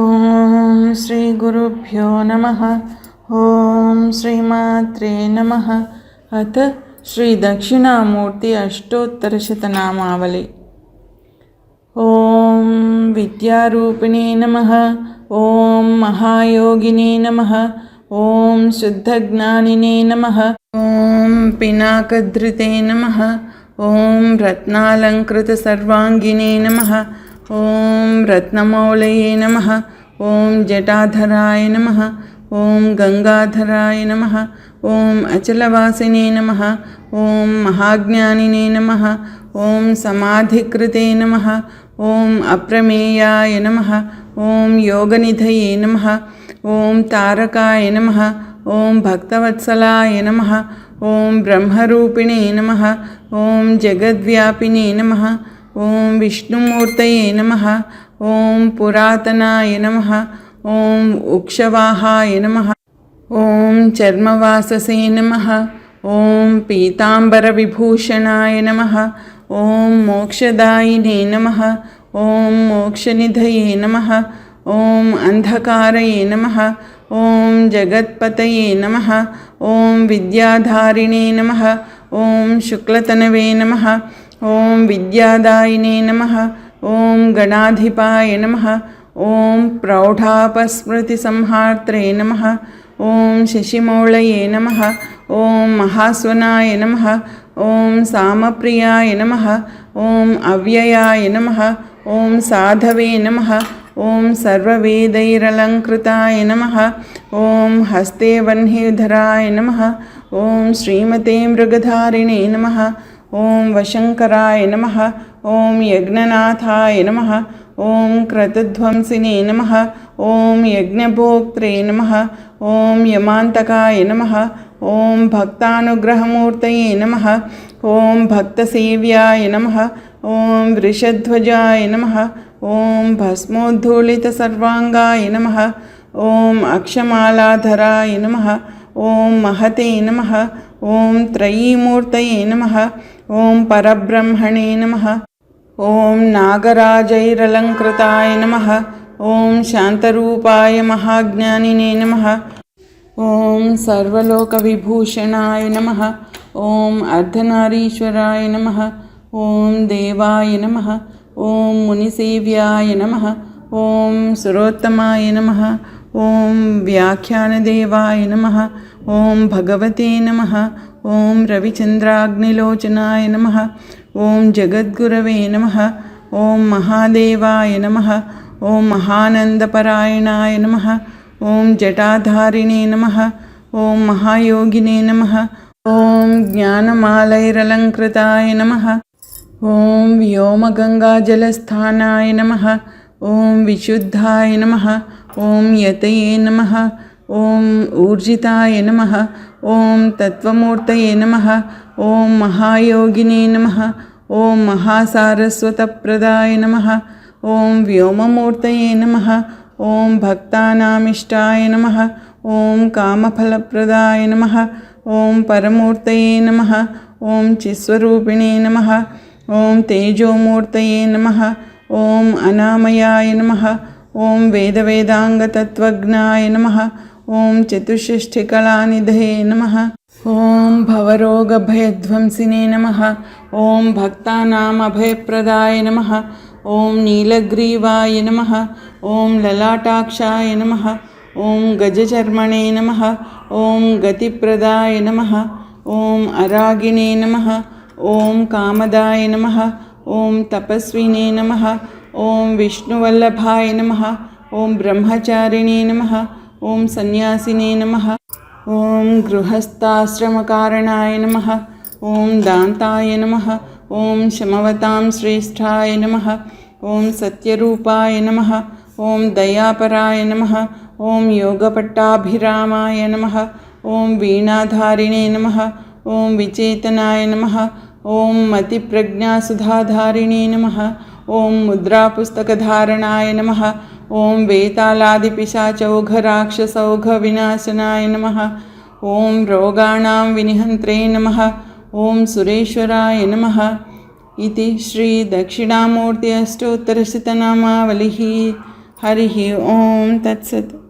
ఓం శ్రీ గురుభ్యో నమ. ఓం శ్రీమాత్రే నమ. అత శ్రీ దక్షిణామూర్తి అష్టోత్తరశతనామావళి ఓం విద్యారూపిణే నమ. ఓం మహాయోగినే నమ. ఓం శుద్ధజ్ఞానినే నమ. ఓం పినాకధృతే నమ. ఓం రత్నాలంకృత సర్వాంగినే నమ. ఓం రత్నమౌళయే నమ ఓం జటాధరాయ నమ ఓం గంగాధరాయ నమ ఓం అచలవాసినే నమ ఓం మహాజ్ఞానినే నమ ఓం సమాధికృతే నమ ఓం అప్రమేయాయ నమ ఓం యోగనిధయే నమ ఓం తారకాయ నమ ఓం భక్తవత్సలాయ నమ ఓం బ్రహ్మరూపిణే నమ ఓం జగద్వ్యాపినే నమ ఓం విష్ణుమూర్తయే నమ ఓం పురాతనాయ నమ ఓం ఉక్షవాహాయ నమ ఓం చర్మవాససే నమ ఓం పీతాంబర విభూషణాయ నమ ఓం మోక్షదాయినే నమ ఓం మోక్షనిధయే నమ ఓం అంధకారయే నమ ఓం జగత్పతయే నమ ఓం విద్యాధారిణే నమ ఓం శుక్లతనవే నమ ఓం విద్యాదాయినే నమ ఓం గణాధిపాయ నమ ఓం ప్రౌఢాపస్మృతి సంహార్త్రే నమ ఓం శశిమౌళయే నమ ఓం మహాస్వనాయ నమ ఓం సామప్రియాయ నమ ఓం అవ్యయాయ నమ ఓం సాధవే నమ ఓం సర్వవేదైరలంకృతాయ నమ ఓం హస్తే వహ్నిధరాయ నమ ఓం శ్రీమతే మృగధారిణే నమ ఓం వశంకరాయ నమ ఓం యజ్ఞనాథాయ నమ ఓం క్రతుధ్వంసినే నమ ఓం యజ్ఞభోక్త్రే నమ ఓం యమాంతకాయ నమ ఓం భక్తానుగ్రహమూర్తయే నమ ఓం భక్తసేవ్యాయ నమ ఓం వృషధ్వజాయ నమ ఓం భస్మోద్ధూళితసర్వాంగాయ నమ ఓం అక్షమాలాధరాయ నమ ఓం మహతే నమ ఓం త్రయీమూర్తయే నమ ఓం పరబ్రహ్మణే నమ ఓం నాగరాజైరలంకృతాయ నమ ఓం శాంతరూపాయ మహాజ్ఞానినే నమ ఓం సర్వలోకవిభూషణాయ నమ ఓం అర్ధనారీశ్వరాయ నమ ఓం దేవాయ నమ ఓం మునిసేవ్యాయ నమ ఓం సురోత్తమాయ నమ ఓం వ్యాఖ్యానదేవాయ నమ ఓం భగవతే నమ ఓం రవిచంద్రాగ్నిలోచనాయ నమ ఓం జగద్గురవే నమ ఓం మహాదేవాయ నమ ఓం మహానందపరాయణాయ నమ ఓం జటాధారిణే నమ ఓం మహాయోగినే నమ ఓం జ్ఞానమాలైరలంకృతాయ నమ ఓం వ్యోమగంగాజలస్థానాయ నమ ఓం విశుద్ధాయ నమ ఓం యతయే నమ ఓం ఊర్జితాయ నమ ఓం తత్వమూర్తయే నమ ఓం మహాయోగినే నమ ఓం మహాసారస్వతప్రదాయ నమ ఓం వ్యోమమూర్తయే నమ ఓం భక్తానామిష్టాయ నమ ఓం కామఫలప్రదాయ నమ ఓం పరమూర్తయే నమ ఓం చిస్వరూపిణే నమ ఓం తేజోమూర్తయే నమ ఓం అనామయాయ నమ ఓం వేదవేదాంగతత్వజ్ఞాయ నమ ఓం చతుషష్ఠికళానిధయే నమ ఓం భవరోగభయధ్వంసినే నమ ఓం భక్తానామభయప్రదాయ నమ ఓం నీలగ్రీవాయ నమ ఓం లలాటాక్షాయ నమ ఓం గజచర్మణే నమ ఓం గతిప్రదాయ నమ ఓం అరాగిణే నమ ఓం కామదాయ నమ ఓం తపస్వినే నమ ఓం విష్ణువల్లభాయ నమ ఓం బ్రహ్మచారిణే నమ ఓం సన్యాసినే నమ ఓం గృహస్థాశ్రమకారణాయ నమ ఓం దాంతాయ నమ ఓం శమవతాం శ్రేష్ఠాయ నమ ఓం సత్యరూపాయ నమ ఓం దయాపరాయ నమ ఓం యోగపట్టాభిరామాయ నమ ఓం వీణాధారిణే నమ ఓం విచేతనాయ నమ ఓం మతిప్రజ్ఞాసుధాధారిణే నమ ఓం ముద్రాపుస్తకధారణాయ నమ ఓం వేతాళాదిపిశాచౌఘరాక్షసౌఘవినాశనాయ నమ ఓం రోగాణాం వినిహంత్రే నమ ఓం సురేశ్వరాయ నమ ఇది శ్రీ దక్షిణామూర్తి అష్టోత్తరశతనామావళి హరి ఓం తత్సత్